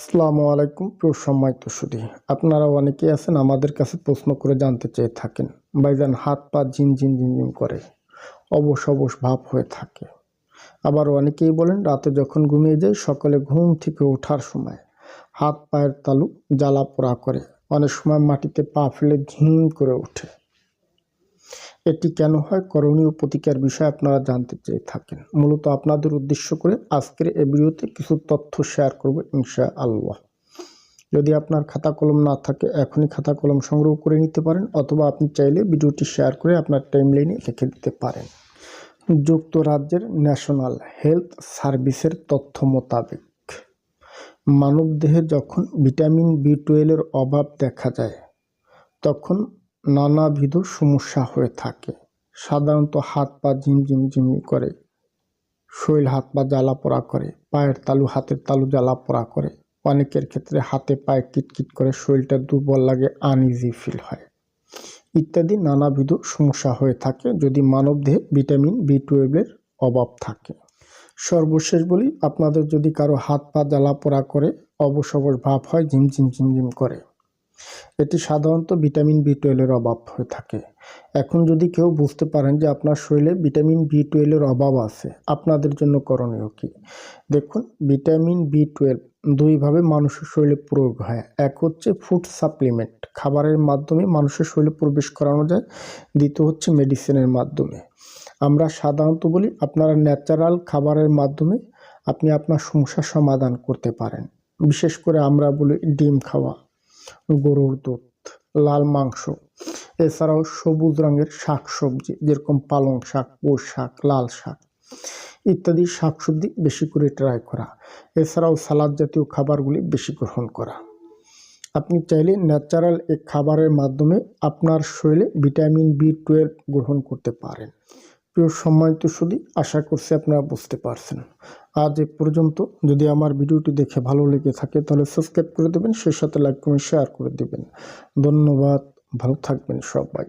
আসসালামু আলাইকুম, প্রিয় সম্মানিত সুধী আপনারা অনেকেই আছেন আমাদের কাছে প্রশ্ন করে জানতে চেয়ে থাকেন। ভাইজান, হাত পা ঝিন ঝিন ঝিন ঝিন করে, অবশ অবশ ভাব হয়ে থাকে। আবার অনেকেই বলেন, রাতে যখন ঘুমিয়ে যায় সকালে ঘুম থেকে ওঠার সময় হাত পায়ের তালু জ্বালা পোড়া করে। অনেক সময় মাটিতে পা ফেলে ঘিম করে ওঠে। এটি কেন হয় করণীয় প্রতিকার বিষয়ে আপনারা জানতে চেয়ে থাকেন। মূলত আপনাদের উদ্দেশ্য করে আজকের এই ভিডিওতে কিছু তথ্য শেয়ার করব ইনশা আল্লাহ যদি আপনার খাতা কলম না থাকে, এখনই খাতা কলম সংগ্রহ করে নিতে পারেন অথবা আপনি চাইলে ভিডিওটি শেয়ার করে আপনার টাইমলাইনে রেখে দিতে পারেন। যুক্তরাজ্যের ন্যাশনাল হেলথ সার্ভিসের তথ্য মোতাবেক, মানবদেহে যখন ভিটামিন বি টুয়েলভের অভাব দেখা যায়, তখন নানাবিধ সমস্যা হয়ে থাকে। সাধারণত হাত পা ঝিমঝিম ঝিমঝিম করে, শরীর হাত পা জ্বালা পোড়া করে, পায়ের তালু, হাতের তালু জ্বালা পোড়া করে। অনেকের ক্ষেত্রে হাতে পায়ে কিটকিট করে শরীরটা দুর্বল লাগে আনইজি ফিল হয়। ইত্যাদি নানাবিধ সমস্যা হয়ে থাকে যদি মানবদেহে ভিটামিন বি টুয়েলভের অভাব থাকে। সর্বশেষ বলি, আপনাদের যদি কারও হাত পা জ্বালা পোড়া করে অবশ ভাব হয়, ঝিমঝিম ঝিমঝিম করে। এটি সাধারণত ভিটামিন বি টুয়েলভের অভাব হয়ে থাকে। এখন যদি কেউ বুঝতে পারেন যে আপনার শরীরে ভিটামিন বি টুয়েলভের অভাব আছে, আপনাদের জন্য করণীয় কি? দেখুন, ভিটামিন বি টুয়েলভ দুইভাবে মানুষের শরীরে প্রয়োগ হয়। এক হচ্ছে ফুড সাপ্লিমেন্ট খাবারের মাধ্যমে মানুষের শরীরে প্রবেশ করানো যায়। দ্বিতীয় হচ্ছে মেডিসিনের মাধ্যমে। আমরা সাধারণত বলি আপনারা ন্যাচারাল খাবারের মাধ্যমে আপনি আপনার সমস্যার সমাধান করতে পারেন। বিশেষ করে আমরা বলি ডিম খাওয়া। গরুর দুধ, লাল মাংস। এছাড়াও সবুজ রঙের শাক সবজি যেরকম পালং শাক পোষ শাক, লাল শাক ইত্যাদি শাকসবজি বেশি করে ট্রাই করা। এছাড়াও সালাদ জাতীয় খাবারগুলি বেশি গ্রহণ করা। আপনি চাইলে ন্যাচারাল এই খাবারের মাধ্যমে আপনার শরীরে ভিটামিন বি টুয়েলভ গ্রহণ করতে পারেন। প্রিয় সম্মানিত শুধু আশা করছি আপনারা বুঝতে পারছেন। আজ এ পর্যন্ত যদি আমার ভিডিওটি দেখে ভালো লেগে থাকে, তাহলে সাবস্ক্রাইব করে দেবেন, সেই সাথে লাইক, কমেন্ট, শেয়ার করে দেবেন। ধন্যবাদ, ভালো থাকবেন সবাই।